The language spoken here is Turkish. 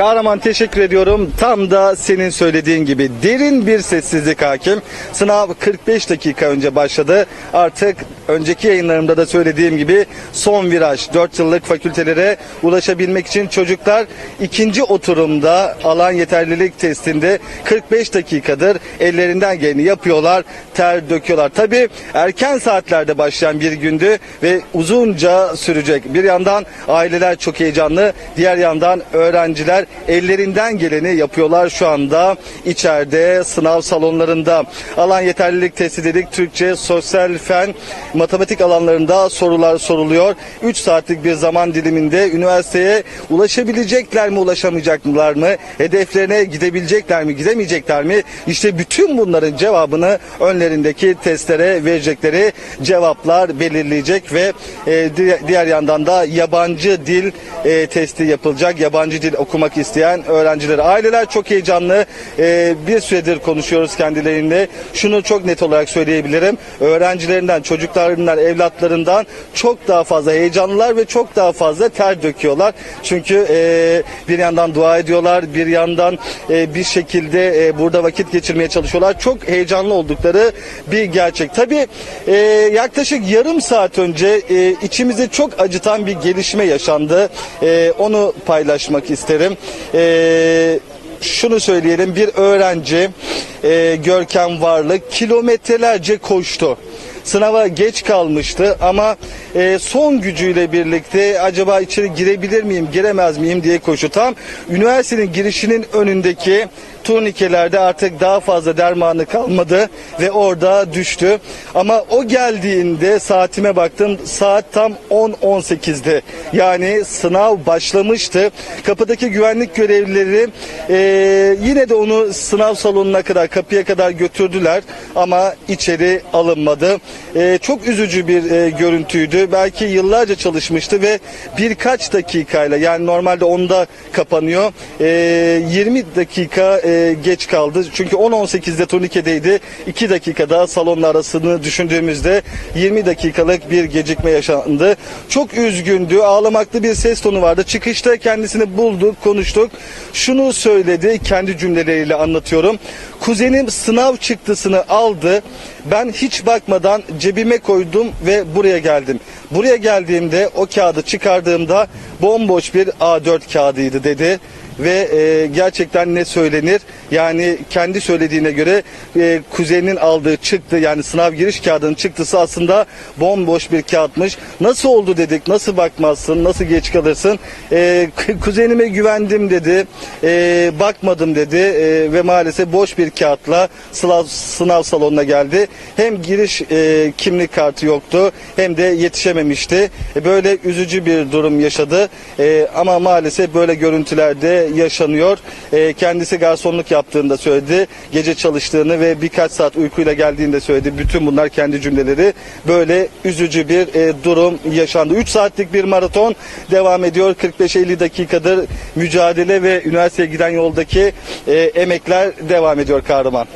Kahraman teşekkür ediyorum. Tam da senin söylediğin gibi derin bir sessizlik hakim. Sınav 45 dakika önce başladı. Artık önceki yayınlarımda da söylediğim gibi son viraj 4 yıllık fakültelere ulaşabilmek için çocuklar ikinci oturumda alan yeterlilik testinde 45 dakikadır ellerinden geleni yapıyorlar, ter döküyorlar. Tabii erken saatlerde başlayan bir gündü ve uzunca sürecek. Bir yandan aileler çok heyecanlı, diğer yandan öğrenciler ellerinden geleni yapıyorlar şu anda içeride sınav salonlarında. Alan yeterlilik testi dedik. Türkçe, sosyal fen, matematik alanlarında sorular soruluyor. 3 saatlik bir zaman diliminde üniversiteye ulaşabilecekler mi, ulaşamayacaklar mı? Hedeflerine gidebilecekler mi, gidemeyecekler mi? İşte bütün bunların cevabını önlerindeki testlere verecekleri cevaplar belirleyecek ve e, di- diğer yandan da yabancı dil e, testi yapılacak. Yabancı dil okumak isteyen öğrenciler. Aileler çok heyecanlı. E, bir süredir konuşuyoruz kendileriyle. Şunu çok net olarak söyleyebilirim. Öğrencilerinden, çocuklarından, evlatlarından çok daha fazla heyecanlılar ve çok daha fazla ter döküyorlar. Çünkü e, bir yandan dua ediyorlar, bir yandan e, bir şekilde e, burada vakit geçirmeye çalışıyorlar. Çok heyecanlı oldukları bir gerçek. Tabii e, yaklaşık yarım saat önce e, içimizi çok acıtan bir gelişme yaşandı. E, onu paylaşmak isterim. E, şunu söyleyelim bir öğrenci e, Görkem Varlık kilometrelerce koştu. Sınava geç kalmıştı ama e, son gücüyle birlikte acaba içeri girebilir miyim, giremez miyim diye koştu. Tam üniversitenin girişinin önündeki turnikelerde artık daha fazla dermanı kalmadı ve orada düştü. Ama o geldiğinde saatime baktım saat tam 10.18'di. Yani sınav başlamıştı. Kapıdaki güvenlik görevlileri e, yine de onu sınav salonuna kadar kapıya kadar götürdüler ama içeri alınmadı. E, çok üzücü bir e, görüntüydü. Belki yıllarca çalışmıştı ve birkaç dakikayla yani normalde 10'da kapanıyor. E, 20 dakika geç kaldı. Çünkü 10-18'de turnikedeydi. 2 dakikada salonla arasını düşündüğümüzde 20 dakikalık bir gecikme yaşandı. Çok üzgündü. Ağlamaklı bir ses tonu vardı. Çıkışta kendisini bulduk, konuştuk. Şunu söyledi, kendi cümleleriyle anlatıyorum. Kuzenim sınav çıktısını aldı. Ben hiç bakmadan cebime koydum ve buraya geldim. Buraya geldiğimde o kağıdı çıkardığımda bomboş bir A4 kağıdıydı dedi ve e, gerçekten ne söylenir? Yani kendi söylediğine göre e, kuzeninin aldığı çıktı yani sınav giriş kağıdının çıktısı aslında bomboş bir kağıtmış. Nasıl oldu dedik, nasıl bakmazsın, nasıl geç kalırsın? E, kuzenime güvendim dedi, e, bakmadım dedi e, ve maalesef boş bir kağıtla sınav, sınav salonuna geldi. Hem giriş e, kimlik kartı yoktu hem de yetişememişti. E, böyle üzücü bir durum yaşadı E, ama maalesef böyle görüntülerde yaşanıyor. E, kendisi garsonluk yaptığını da söyledi. Gece çalıştığını ve birkaç saat uykuyla geldiğini de söyledi. Bütün bunlar kendi cümleleri. Böyle üzücü bir e, durum yaşandı. 3 saatlik bir maraton devam ediyor. 45-50 dakikadır mücadele ve üniversiteye giden yoldaki e, emekler devam ediyor kahraman.